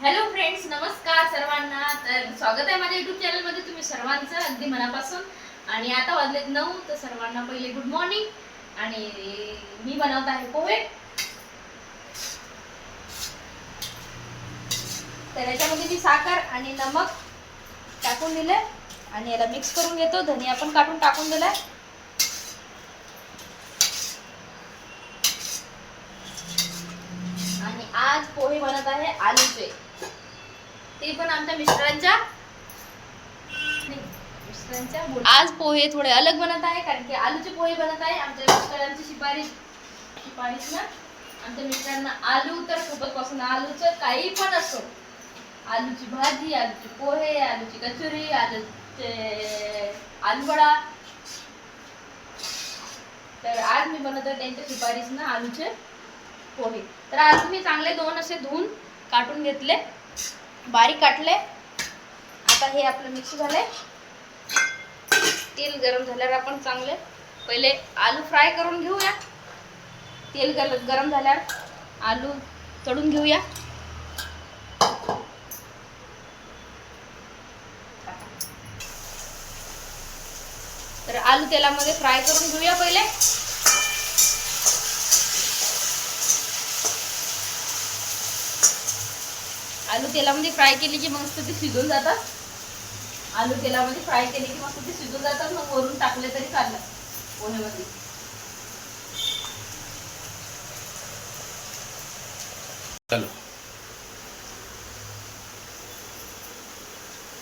Hello friends नमस्कार सर्वांना. तर स्वागत आहे माझ्या युट्यूब चॅनलमध्ये तुम्ही सर्वांचं अगदी मनापासून. आणि आता वाजलेत नऊ तर सर्वांना पहिले गुड मॉर्निंग आणि मी बनवत आहे पोहे. तर याच्यामध्ये मी साखर आणि नमक टाकून दिले आणि याला मिक्स करून घेतो. धनिया पण काढून टाकून दिलाय. आणि आज पोहे बनत आहे आलूचे. ते पण आमच्या मिस्टरांच्या आज पोहे थोडे अलग बनत आहे कारण की आलूचे पोहे बनत आहे. आमच्या मिस्टरांची शिफारिश शिफारिश ना? आमच्या मिस्टरांना आलू तर खूपच पसंत. आलूचं काही पण असो. आलूची भाजी आलूचे पोहे आलूची कचोरी आलूचे आलूवडा. तर आज मी बनवत आहे त्यांच्या शिफारिश ना आलूचे पोहे. तर आज मी चांगले दोन असे धुवून काटून घेतले. बारीक काटले आता हे आपलं मिक्स झालंय. तेल गरम झाल्यावर आपण चांगले पहिले आलू फ्राय करून घेऊया. तेल गरम झाल्यावर आलू तळून घेऊया. तर आलू तेलामध्ये फ्राय करून घेऊया पहिले. आलू तेलामध्ये फ्राय केली की मस्त ते शिजून जातात. आलू तेलामध्ये फ्राय केले की मस्त ते शिजून जातात मग वरून टाकले तरी चाललं पोहेमध्ये चलो.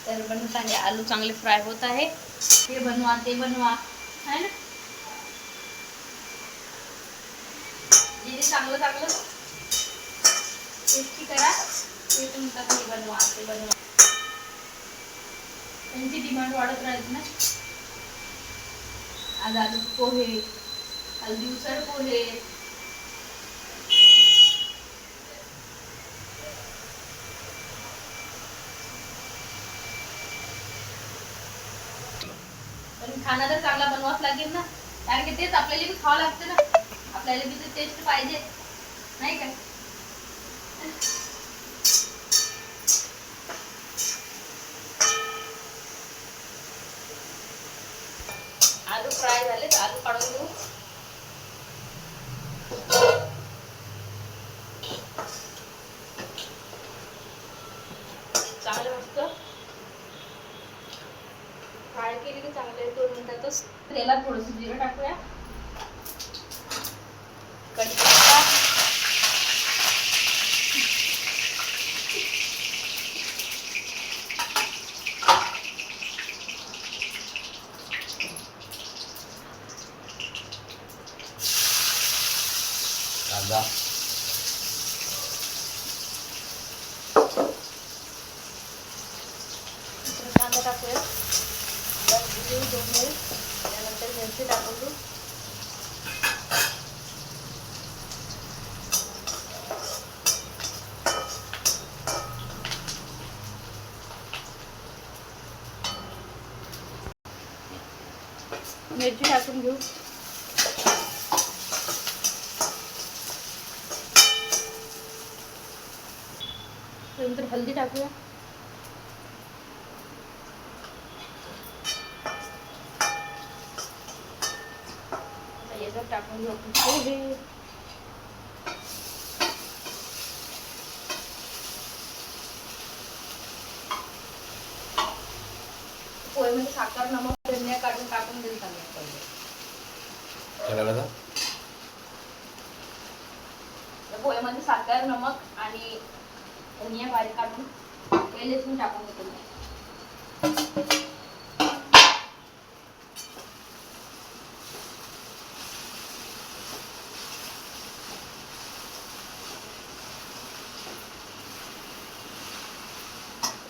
तर बनवत आहे आलू चांगले फ्राय होत आहे. हे बनवा ते बनवा. है ना? चांगलं चांगलं टेस्टी करा. ते तुमचं हे बनवा ते बनवा. त्यांची डिमांड वाढत राहील ना. आज आलू पोहे काल दिवसर पोहे. पण खाना तर चांगला बनवाच लागेल ना. कारण की तेच आपल्याला बी खावं लागतं ना. आपल्याला बी टेस्ट पाहिजे. नाही का? आलू फ्राय झाले तर आलू काढून घेऊ. चांगले मस्त. फ्राय केली की चांगले दोन मिनिटातच तेलात थोडंसं जिरं टाकूया. कांदा नंतर कांदा टाकूया दोन मिनिट त्यानंतर मिरची टाकून मिरची टाकून घेऊ. नंतर हल्दी टाकूया याच्यात टाकून घेऊ आपण पोहे पोहेमध्ये साखर नमक धनिया काढून टाकून देऊ चांगलं पहिले पोहेमध्ये साखर नमक धनिया बारीक काढून पहिलेच लसूण टाकून घेतो मी.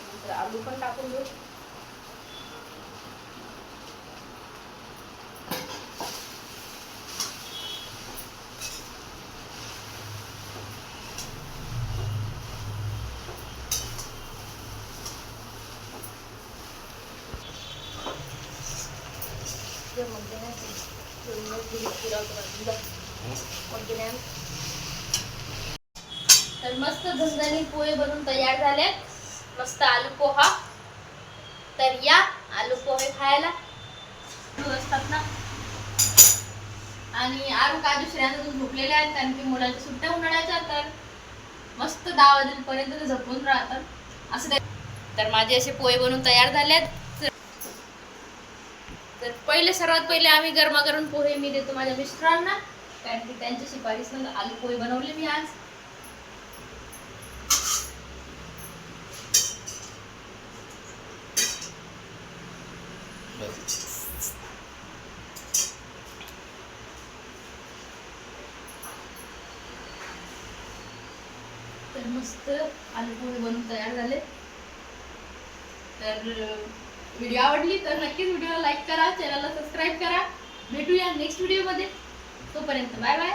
नंतर आलू पण टाकून घेऊ Dia तर मस्त झणझणीत पोहे बनवून तयार झाले. मस्त आलू पोहा. तर या आलू पोहे खायला. असतात ना. आणि आरू काजू श्रेयांचा झोपलेले आहेत कारण की मुलांच्या सुट्ट्या उन्हाळ्याच्या तर मस्त दहा वाजेपर्यंत ते झोपून राहतात. असं तर माझे असे पोहे बनवून तयार झालेत. तर पहिले सर्वात पहिले आम्ही गरमागरम पोहे मी देतो माझ्या मिस्टरांना कारण की त्यांच्या शिफारसीनं आलू पोहे बनवले मी आज. तर मस्त आलू पोहे बनवून तयार झाले. तर व्हिडिओ आवडली तर नक्कीच व्हिडिओला लाईक करा चॅनलला सबस्क्राईब करा. भेटूया नेक्स्ट व्हिडिओमध्ये. तोपर्यंत बाय बाय.